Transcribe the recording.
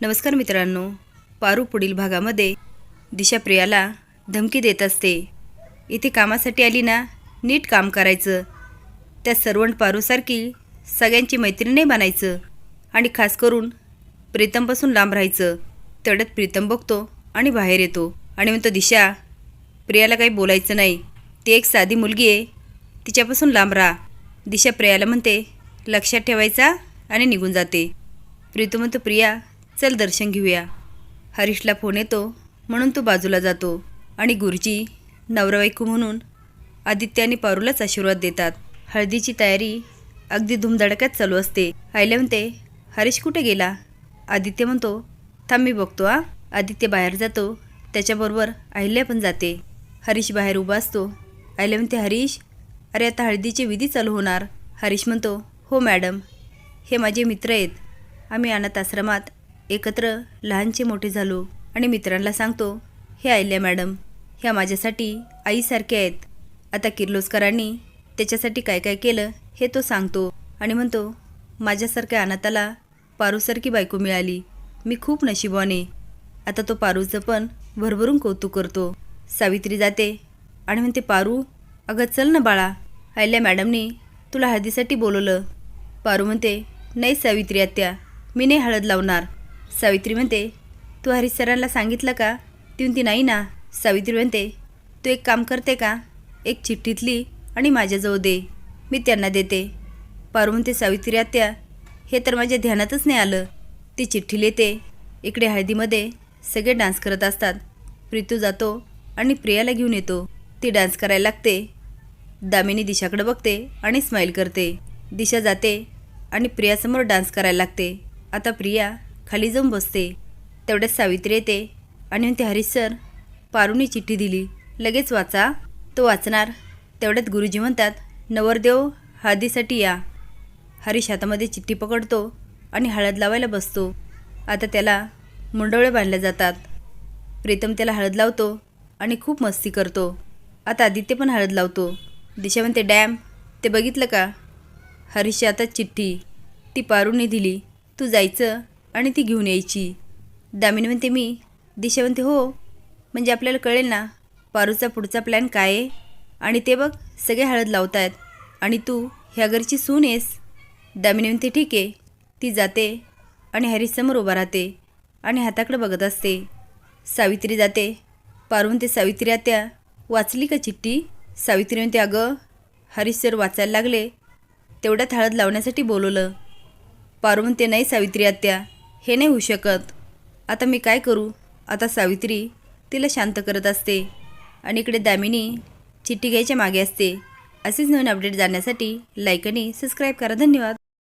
नमस्कार मित्रांनो पारू पुढील भागामध्ये दिशा प्रियाला धमकी देत असते. इथे कामासाठी आली ना? नीट काम करायचं. त्या सर्वंट पारूसारखी सगळ्यांची मैत्रिणी बनायचं आणि खास करून प्रीतमपासून लांब राहायचं. तेवढ्यात प्रीतम बघतो आणि बाहेर येतो आणि म्हणतो दिशा प्रियाला काही बोलायचं नाही. ती एक साधी मुलगी आहे. तिच्यापासून लांब राहा. दिशा प्रियाला म्हणते लक्षात ठेवायचा आणि निघून जाते. प्रीतू म्हणतो प्रिया चल दर्शन घेऊया. हरीशला फोन येतो म्हणून तो बाजूला जातो आणि गुरुजी नवरावाईकू म्हणून आदित्य आणि पारूलाच आशीर्वाद देतात. हळदीची तयारी अगदी धुमधडक्यात चालू असते. आईला म्हणते हरीश कुठे गेला? आदित्य म्हणतो थांब मी बघतो आ आदित्य बाहेर जातो त्याच्याबरोबर अहिल्या पण जाते. हरीश बाहेर उभा असतो. आईला म्हणते हरीश अरे आता हळदीची विधी चालू होणार. हरीश म्हणतो हो मॅडम हे माझे मित्र आहेत. आम्ही अनाथ आश्रमात एकत्र लहानचे मोठे झालो आणि मित्रांना सांगतो हे आयल्या मॅडम ह्या माझ्यासाठी आईसारखे आहेत. आता किर्लोस्करांनी त्याच्यासाठी काय काय केलं हे तो सांगतो आणि म्हणतो माझ्यासारख्या अनाथाला पारूसारखी बायको मिळाली. मी खूप नशिबाने आता तो पारूचं पण भरभरून कौतुक करतो. सावित्री जाते आणि म्हणते पारू अगं चल ना बाळा. आयल्या मॅडमनी तुला हळदीसाठी बोलवलं. पारू म्हणते नाही सावित्री आत्या मी नाही हळद लावणार. सावित्री म्हणते तू हरीश सरांना सांगितलं का? ती म्हणते नाही ना. सावित्री म्हणते तू एक काम करते का? एक चिठ्ठीतली आणि माझ्याजवळ दे. मी त्यांना देते. पारू म्हणते सावित्री आत्या हे तर माझ्या ध्यानातच नाही आलं. ती चिठ्ठी लिहिते. इकडे हळदीमध्ये सगळे डान्स करत असतात. प्रीतू जातो आणि प्रियाला घेऊन येतो. ती डान्स करायला लागते. दामिनी दिशाकडे बघते आणि स्माईल करते. दिशा जाते आणि प्रियासमोर डान्स करायला लागते. आता प्रिया खाली जाऊन बसते. तेवढ्यात सावित्री येते आणि म्हणते हरीश सर पारूनी चिठ्ठी दिली. लगेच वाचा. तो वाचणार. तेवढ्यात गुरुजी म्हणतात नवरदेव हळदीसाठी या. हरीश हातामध्ये चिठ्ठी पकडतो आणि हळद लावायला बसतो. आता त्याला मुंडवळे बांधल्या जातात. प्रीतम त्याला हळद लावतो आणि खूप मस्ती करतो. आता आदित्य पण हळद लावतो. दिशा म्हणते डॅम ते बघितलं का? हरीशची आता चिठ्ठी. ती पारूने दिली. तू जायचं. आणि ती घेऊन यायची. दामिनी म्हणते मी दिशा म्हणते हो म्हणजे आपल्याला कळेल ना पारूचा पुढचा प्लॅन काय आहे? आणि ते बघ सगळे हळद लावतायत. आणि तू ह्या घरची सून आहेस. दामिनी म्हणते ठीक आहे. ती जाते आणि हरीशसमोर उभा राहते आणि हाताकडे बघत असते. सावित्री जाते. पारू म्हणते सावित्री आत्या वाचली का चिठ्ठी? सावित्री म्हणते अगं हरीश सर वाचायला लागले. तेवढ्यात हळद लावण्यासाठी बोलवलं. पारू म्हणते नाही सावित्री आत्या हे नाही होऊ शकत. आता मी काय करू? आता सावित्री तिला शांत करत असते आणि इकडे दामिनी चिठ्ठी घ्यायच्या मागे असते. असेच नवीन अपडेट जाण्यासाठी लाईक आणि सबस्क्राईब करा. धन्यवाद.